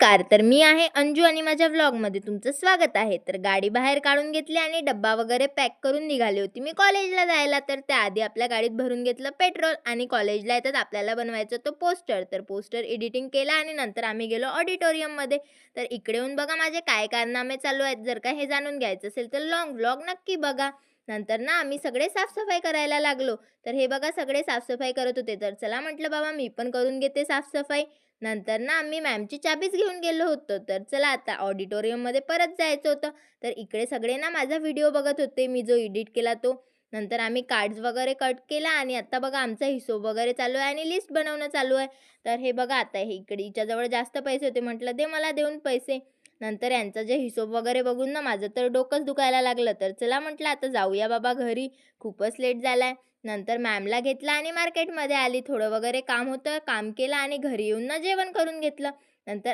नमस्कार तर मी आहे अंजू आणि माझ्या व्लॉगमध्ये तुमचं स्वागत आहे. तर गाडी बाहेर काढून घेतली आणि डब्बा वगैरे पॅक करून निघाली होती. मी कॉलेजला जायला तर त्याआधी आपल्या गाडीत भरून घेतलं पेट्रोल आणि कॉलेजला येतात आपल्याला बनवायचं तो पोस्टर. तर पोस्टर एडिटिंग केलं आणि नंतर आम्ही गेलो ऑडिटोरियममध्ये. तर इकडे येऊन बघा माझे काय कारनामे चालू आहेत. जर का हे जाणून घ्यायचं असेल तर लॉंग व्लॉग नक्की बघा. नंतर ना आम्ही सगळे साफसफाई करायला लागलो. तर हे बघा सगळे साफसफाई करत होते. तर चला म्हटलं बाबा मी पण करून घेते साफसफाई. नंतर ना आम्ही मॅमची चाबीच घेऊन गेलो होतो. तर चला आता ऑडिटोरियममध्ये परत जायचं होतं. तर इकडे सगळे ना माझा व्हिडिओ बघत होते. मी जो एडिट केला तो. नंतर आम्ही कार्ड्स वगैरे कट केला आणि आत्ता बघा आमचा हिशोब वगैरे चालू आहे आणि लिस्ट बनवणं चालू आहे. तर हे बघा आता हे इकडे हिच्याजवळ जास्त पैसे होते. म्हटलं दे मला देऊन पैसे. नंतर यांचा जे हिशोब वगैरे बघून ना माझं तर डोकंच दुखायला लागलं. तर चला म्हटलं आता जाऊया बाबा घरी. खूपच लेट झाला आहे नंतर मॅमला घेतला आणि मार्केटमध्ये आली. थोडं वगैरे काम होतं काम केलं आणि घरी येऊन ना जेवण करून घेतलं. नंतर